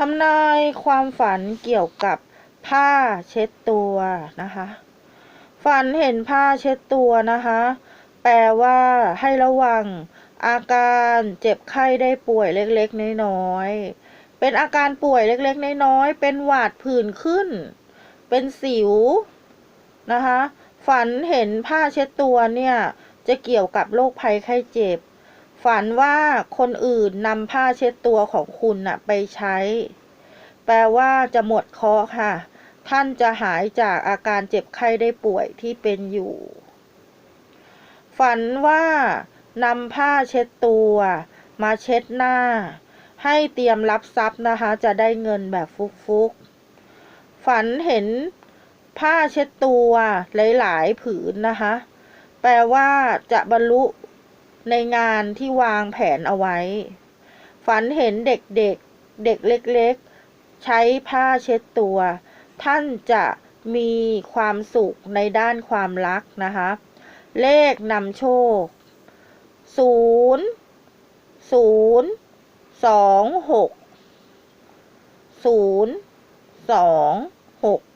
ทำนายความฝันเกี่ยวกับผ้าเช็ดตัวนะคะ ฝันเห็นผ้าเช็ดตัวนะคะ แปลว่าให้ระวัง อาการเจ็บไข้ได้ป่วยเล็กๆน้อยๆเป็นอาการป่วยเล็กๆน้อยๆเป็นหวัดผื่นขึ้น เป็นสิวนะคะ ฝันเห็นผ้าเช็ดตัวเนี่ย จะเกี่ยวกับโรคภัยไข้เจ็บ ฝันว่าคนอื่นนำผ้าเช็ดตัวของคุณน่ะไปใช้ แปลว่าจะหมดเคราะห์ค่ะ ท่านจะหายจากอาการเจ็บไข้ได้ป่วยที่เป็นอยู่ ฝันว่านำผ้าเช็ดตัว มาเช็ดหน้า ให้เตรียมรับทรัพย์นะคะ จะได้เงินแบบฟุกๆ ฝันเห็นผ้าเช็ดตัวหลายๆ ผืนนะคะ แปลว่าจะบรรลุ ในงานที่วางแผนเอาไว้ ฝันเห็นเด็กๆเด็กเล็กๆ ใช้ผ้าเช็ดตัว ท่านจะมีความสุขในด้านความรักนะคะ เลขนำโชค 0 0 2 6 0 2 6